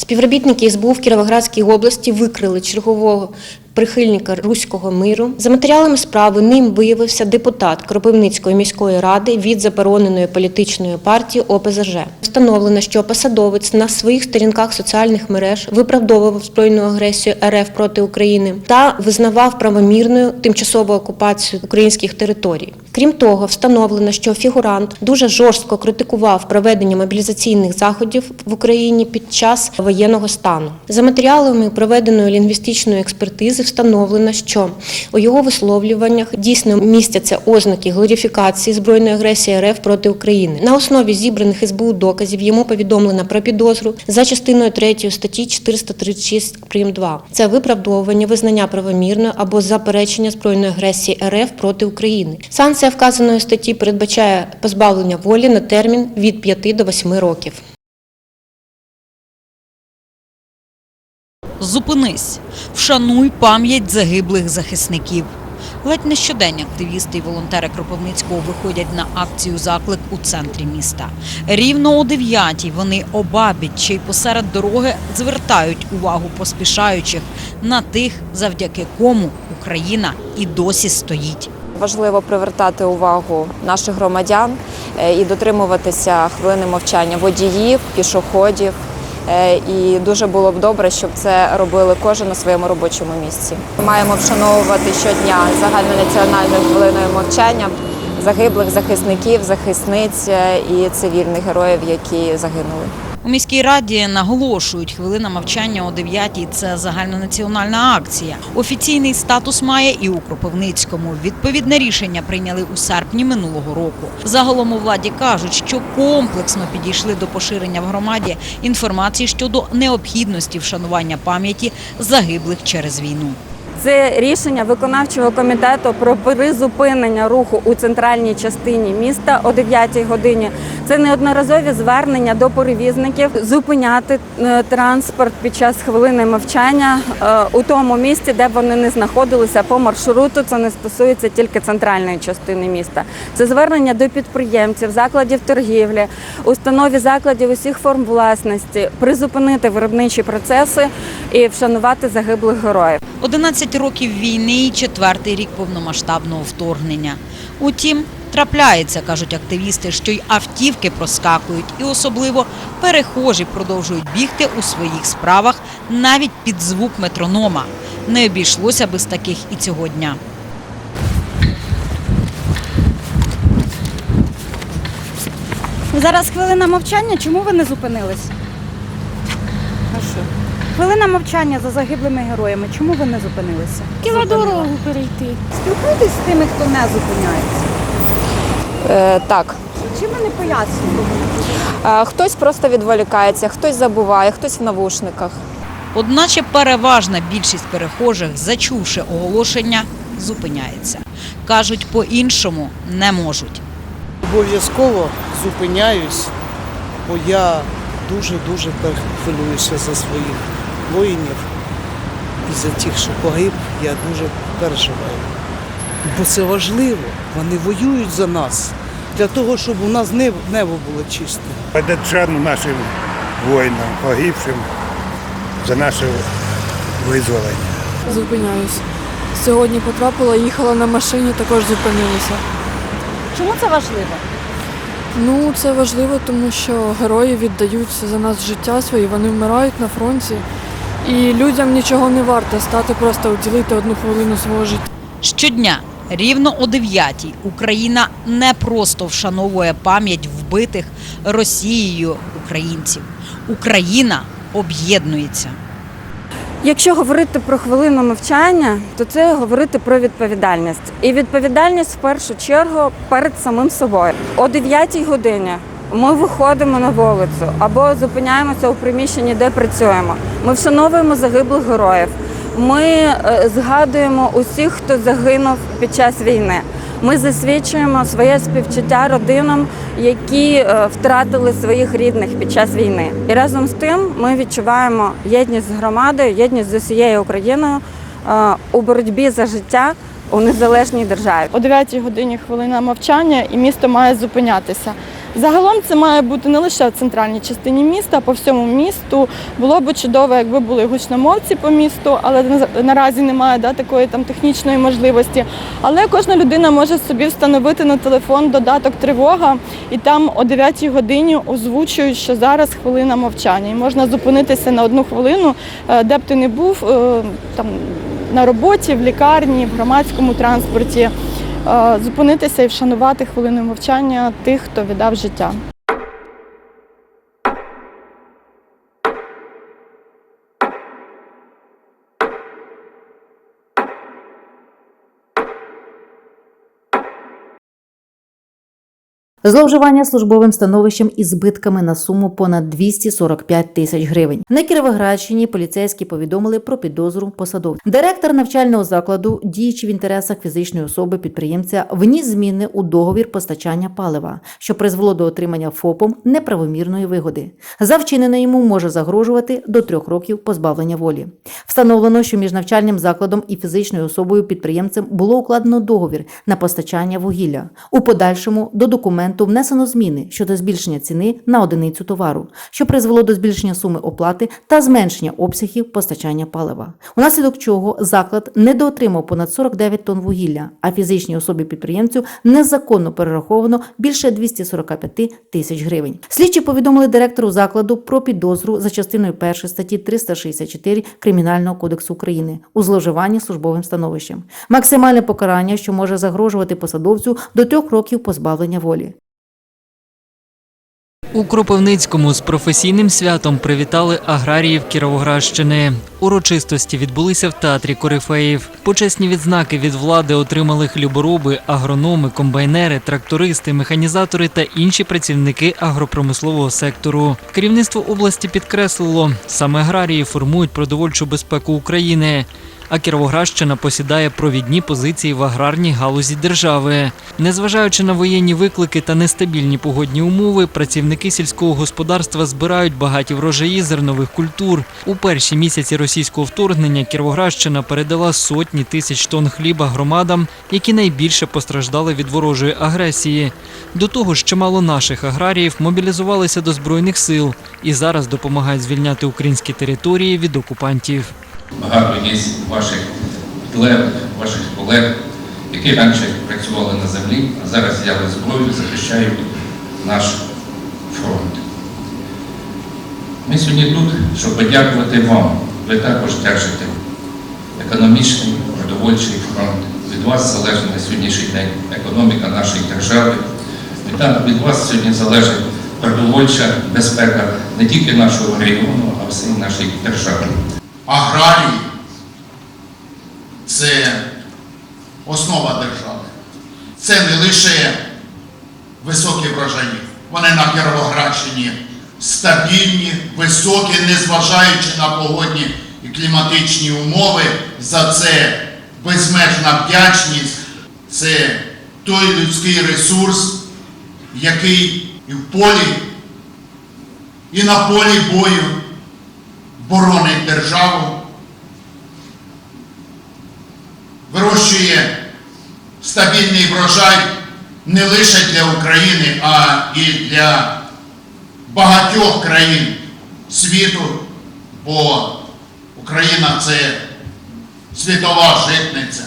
Співробітники СБУ в Кіровоградській області викрили чергового прихильника руського миру. За матеріалами справи ним виявився депутат Кропивницької міської ради від забороненої політичної партії ОПЗЖ. Встановлено, що посадовець на своїх сторінках соціальних мереж виправдовував збройну агресію РФ проти України та визнавав правомірною тимчасову окупацію українських територій. Крім того, встановлено, що фігурант дуже жорстко критикував проведення мобілізаційних заходів в Україні під час воєнного стану. За матеріалами проведеної лінгвістичної експертизи встановлено, що у його висловлюваннях дійсно містяться ознаки глорифікації збройної агресії РФ проти України. На основі зібраних СБУ доказів йому повідомлено про підозру за частиною 3 статті 436 прим. 2. Це виправдовування, визнання правомірною або заперечення збройної агресії РФ проти України. Санкція вказаної статті передбачає позбавлення волі на термін від 5 до 8 років. Зупинись, вшануй пам'ять загиблих захисників. Ледь не щодень активісти і волонтери Кропивницького виходять на акцію заклик у центрі міста. Рівно о 9 вони обабіч чи й посеред дороги звертають увагу поспішаючих на тих, завдяки кому Україна і досі стоїть. Важливо привертати увагу наших громадян е, і дотримуватися хвилини мовчання водіїв, пішоходів. Е, І дуже було б добре, щоб це робили кожен на своєму робочому місці. Ми маємо вшановувати щодня загальнонаціональною хвилиною мовчання загиблих захисників, захисниць е, і цивільних героїв, які загинули. У міській раді наголошують, хвилина мовчання о 9-й – це загальнонаціональна акція. Офіційний статус має і у Кропивницькому. Відповідне рішення прийняли у серпні минулого року. Загалом у владі кажуть, що комплексно підійшли до поширення в громаді інформації щодо необхідності вшанування пам'яті загиблих через війну. Це рішення виконавчого комітету про призупинення руху у центральній частині міста о 9 годині. Це неодноразові звернення до перевізників зупиняти е, транспорт під час хвилини мовчання е, у тому місці, де вони не знаходилися по маршруту. Це не стосується тільки центральної частини міста. Це звернення до підприємців, закладів торгівлі, установі закладів усіх форм власності, призупинити виробничі процеси і вшанувати загиблих героїв. 11 років війни і четвертий рік повномасштабного вторгнення. Утім, трапляється, кажуть активісти, що й автівки проскакують, і особливо перехожі продовжують бігти у своїх справах навіть під звук метронома. Не обійшлося без таких і цього дня. Зараз хвилина мовчання. Чому ви не зупинились? Хвилина мовчання за загиблими героями. Чому ви не зупинилися? Хотіла дорогу перейти. Спілкуйтесь з тими, хто не зупиняється. Е, Так, Чим ви не пояснюєте? Е, хтось просто відволікається, хтось забуває, хтось в навушниках. Одначе переважна більшість перехожих, зачувши оголошення, зупиняється. Кажуть, по-іншому не можуть. Обов'язково зупиняюсь, бо я дуже-дуже хвилююся за своїх воїнів і за тих, що погиб, я дуже переживаю. Бо це важливо. Вони воюють за нас для того, щоб у нас небо, було чисте. Шану нашим воїнам, погибшим за наше визволення. Зупиняюсь. Сьогодні потрапила, їхала на машині, також зупинилася. Чому це важливо? Ну, це важливо, тому що герої віддають за нас життя свої, вони вмирають на фронті. І людям нічого не варто стати, просто уділити одну хвилину свого життя. Щодня, рівно о 9 Україна не просто вшановує пам'ять вбитих Росією українців. Україна об'єднується. Якщо говорити про хвилину мовчання, то це говорити про відповідальність. І відповідальність в першу чергу перед самим собою. О 9 годині ми виходимо на вулицю або зупиняємося у приміщенні, де працюємо. Ми вшановуємо загиблих героїв. Ми е, згадуємо усіх, хто загинув під час війни. Ми засвідчуємо своє співчуття родинам, які е, втратили своїх рідних під час війни. І разом з тим ми відчуваємо єдність з громадою, єдність з усією Україною е, у боротьбі за життя у незалежній державі. О 9 годині хвилина мовчання і місто має зупинятися. Загалом це має бути не лише в центральній частині міста, а по всьому місту. Було б чудово, якби були гучномовці по місту, але наразі немає да, такої там технічної можливості. Але кожна людина може собі встановити на телефон додаток тривога, і там о 9 годині озвучують, що зараз хвилина мовчання. І можна зупинитися на одну хвилину, е, де б ти не був, е, там на роботі, в лікарні, в громадському транспорті, зупинитися і вшанувати хвилину мовчання тих, хто віддав життя. Зловживання службовим становищем і збитками на суму понад 245 тисяч гривень. На Кіровоградщині поліцейські повідомили про підозру посадовця. Директор навчального закладу, діючи в інтересах фізичної особи підприємця, вніс зміни у договір постачання палива, що призвело до отримання ФОПом неправомірної вигоди. За вчинене йому може загрожувати до трьох років позбавлення волі. Встановлено, що між навчальним закладом і фізичною особою підприємцем було укладено договір на постачання вугілля. У подальшому до документу внесено зміни щодо збільшення ціни на одиницю товару, що призвело до збільшення суми оплати та зменшення обсягів постачання палива. Унаслідок чого заклад недоотримав понад 49 тонн вугілля, а фізичній особі підприємцю незаконно перераховано більше 245 тисяч гривень. Слідчі повідомили директору закладу про підозру за частиною 1 статті 364 Кримінального кодексу України у зловживанні службовим становищем. Максимальне покарання, що може загрожувати посадовцю до трьох років позбавлення волі. У Кропивницькому з професійним святом привітали аграріїв Кіровоградщини. Урочистості відбулися в театрі Корифеїв. Почесні відзнаки від влади отримали хлібороби, агрономи, комбайнери, трактористи, механізатори та інші працівники агропромислового сектору. Керівництво області підкреслило, саме аграрії формують продовольчу безпеку України. А Кіровоградщина посідає провідні позиції в аграрній галузі держави. Незважаючи на воєнні виклики та нестабільні погодні умови, працівники сільського господарства збирають багаті врожаї зернових культур. У перші місяці російського вторгнення Кіровоградщина передала сотні тисяч тонн хліба громадам, які найбільше постраждали від ворожої агресії. До того ж, чимало наших аграріїв мобілізувалися до збройних сил і зараз допомагають звільняти українські території від окупантів. Багато є ваших підлеглих, ваших колег, які раніше працювали на землі, а зараз взяли зброю, захищають наш фронт. Ми сьогодні тут, щоб подякувати вам. Ви також держите економічний, продовольчий фронт. Від вас залежить на сьогоднішній день економіка нашої держави. Від вас сьогодні залежить продовольча безпека не тільки нашого регіону, а всієї нашої держави. Аграрії це основа держави. Це не лише високі врожаї. Вони на Кіровоградщині стабільні, високі, незважаючи на погодні і кліматичні умови. За це безмежна вдячність. Це той людський ресурс, який і в полі, і на полі бою боронить державу, вирощує стабільний врожай не лише для України, а і для багатьох країн світу, бо Україна це світова житниця.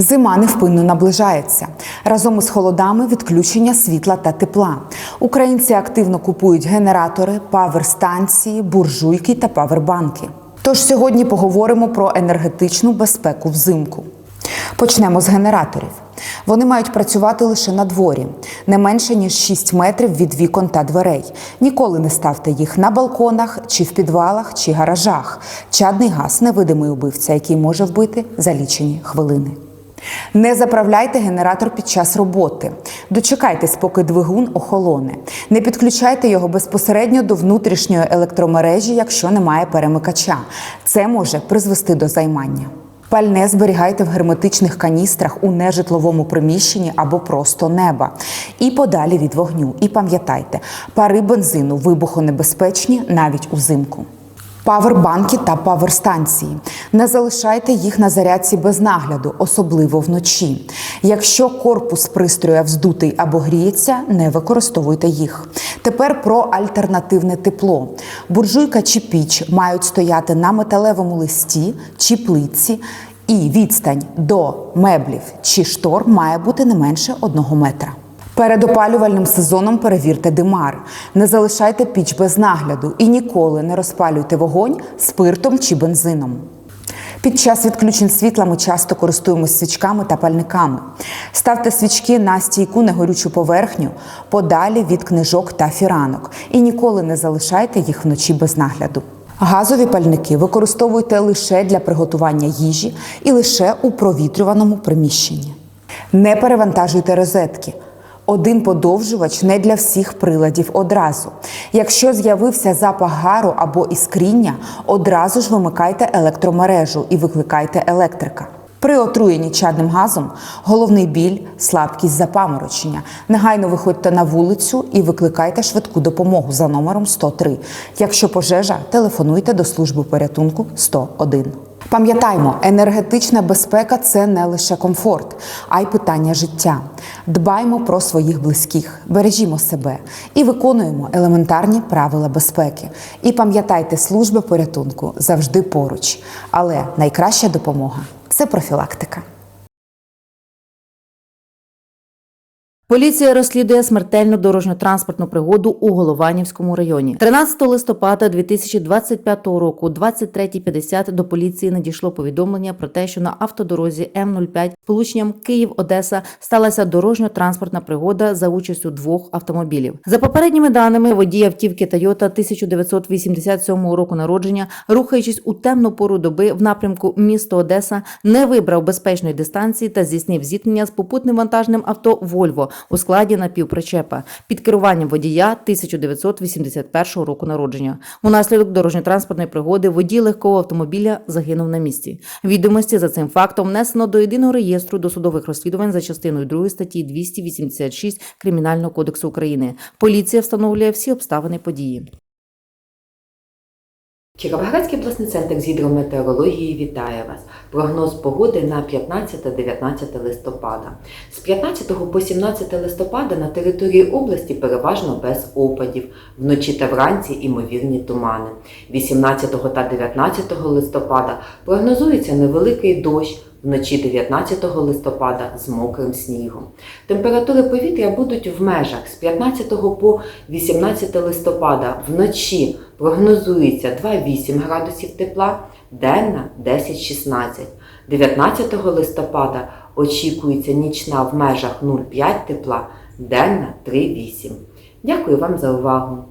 Зима невпинно наближається. Разом із холодами відключення світла та тепла. Українці активно купують генератори, паверстанції, буржуйки та павербанки. Тож сьогодні поговоримо про енергетичну безпеку взимку. Почнемо з генераторів. Вони мають працювати лише на дворі, не менше ніж 6 метрів від вікон та дверей. Ніколи не ставте їх на балконах, чи в підвалах, чи гаражах. Чадний газ невидимий убивця, який може вбити за лічені хвилини. Не заправляйте генератор під час роботи. Дочекайтесь, поки двигун охолоне. Не підключайте його безпосередньо до внутрішньої електромережі, якщо немає перемикача. Це може призвести до займання. Пальне зберігайте в герметичних каністрах у нежитловому приміщенні або просто неба. І подалі від вогню. І пам'ятайте, пари бензину вибухонебезпечні навіть узимку. Павербанки та паверстанції. Не залишайте їх на зарядці без нагляду, особливо вночі. Якщо корпус пристрою вздутий або гріється, не використовуйте їх. Тепер про альтернативне тепло. Буржуйка чи піч мають стояти на металевому листі чи плитці, і відстань до меблів чи штор має бути не менше одного метра. Перед опалювальним сезоном перевірте димар. Не залишайте піч без нагляду і ніколи не розпалюйте вогонь спиртом чи бензином. Під час відключень світла ми часто користуємося свічками та пальниками. Ставте свічки на стійку негорючу поверхню подалі від книжок та фіранок і ніколи не залишайте їх вночі без нагляду. Газові пальники використовуйте лише для приготування їжі і лише у провітрюваному приміщенні. Не перевантажуйте розетки. Один подовжувач не для всіх приладів одразу. Якщо з'явився запах гару або іскріння, одразу ж вимикайте електромережу і викликайте електрика. При отруєнні чадним газом головний біль, слабкість, запаморочення. Негайно виходьте на вулицю і викликайте швидку допомогу за номером 103. Якщо пожежа, телефонуйте до служби порятунку 101. Пам'ятаймо, енергетична безпека це не лише комфорт, а й питання життя. Дбаймо про своїх близьких, бережімо себе і виконуємо елементарні правила безпеки. І пам'ятайте, служби порятунку завжди поруч. Але найкраща допомога це профілактика. Поліція розслідує смертельну дорожньо-транспортну пригоду у Голованівському районі. 13 листопада 2025 року, о 23.50 до поліції надійшло повідомлення про те, що на автодорозі М05 сполученням Київ-Одеса сталася дорожньо-транспортна пригода за участю двох автомобілів. За попередніми даними, водій автівки Toyota 1987 року народження, рухаючись у темну пору доби в напрямку місто Одеса, не вибрав безпечної дистанції та здійснив зіткнення з попутним вантажним авто Вольво у складі напівпричепа під керуванням водія 1981 року народження. Унаслідок дорожньо-транспортної пригоди водій легкого автомобіля загинув на місці. Відомості за цим фактом внесено до єдиного реєстру досудових розслідувань за частиною 2 статті 286 Кримінального кодексу України. Поліція встановлює всі обставини події. Кіровоградський обласний центр з гідрометеорології вітає вас. Прогноз погоди на 15-19 листопада. З 15 по 17 листопада на території області переважно без опадів. Вночі та вранці імовірні тумани. 18 та 19 листопада прогнозується невеликий дощ. Вночі 19 листопада з мокрим снігом. Температури повітря будуть в межах з 15 по 18 листопада. Вночі прогнозується 2,8 градусів тепла, денна 10-16. 19 листопада очікується нічна в межах 0,5 тепла, денна 3,8. Дякую вам за увагу!